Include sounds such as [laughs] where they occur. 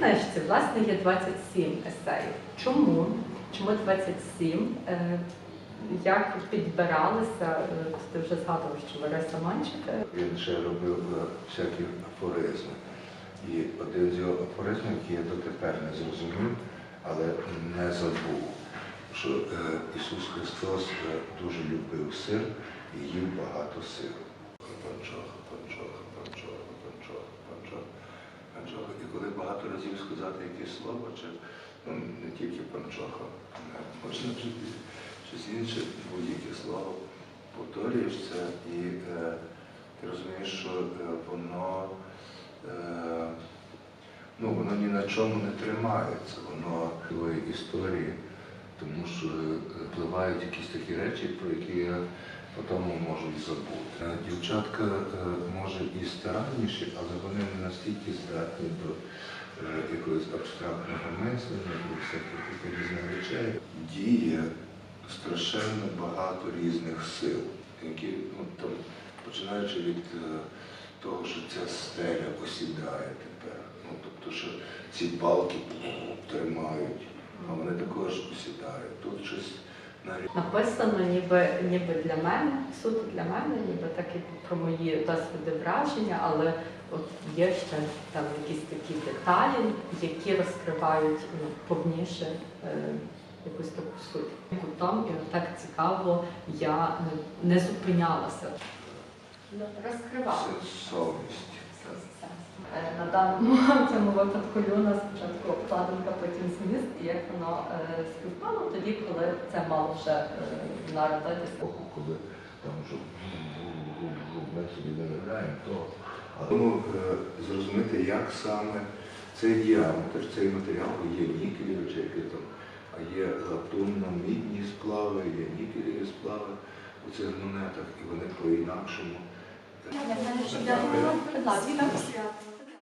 книжці, власне, є 27 есеїв. Чому? Чому 27? Е, Як підбиралися? Е, Ти вже згадував, що Лариса Манчик е, Він ще робив всякі афоризми. І один з його афоризмів, який я дотепер не зрозумів, але не забув, що Ісус Христос дуже любив сир і їв багато сиру. Панчоха, панчоха, панчоха, панчоха, панчоха, панчоха. І разів сказати якесь слово, чи ну, не тільки панчоха, можна щось інше, будь-яке слово, повторюєш це і е, ти розумієш, що е, воно, е, ну, воно ні на чому не тримається, воно твої історії, тому що е, впливають якісь такі речі, про які я потім можу і забути. Е, Дівчатка може і старанніші, але вони не настільки здатні до якогось абстрактного мислення і всяких таких різних речей. Діє страшенно багато різних сил, які ну, там, починаючи від е, того, що ця стеля осідає тепер. Ну, тобто, що ці балки тримають, а вони також осідають. Написано ніби, ніби для мене, суто для мене, ніби так і про мої досвіди враження, але от є ще там якісь такі деталі, які розкривають ну, повніше е, якусь таку суть. Кутом і так цікаво я не, не зупинялася. Ну, Розкривала. совість. Е, На даному [laughs] цьому випадку Люна спочатку обкладинка, потім зміст, і як воно е, співпало тоді, коли це мало вже е, народитися. Коли там вже ми собі граємо, то е, зрозуміти, як саме цей діаметр, цей матеріал, є які там, а є латунно-мідні сплави, є нікелеві сплави у цих монетах, і вони по-інакшому. Я знаю, що я була, будь ласка.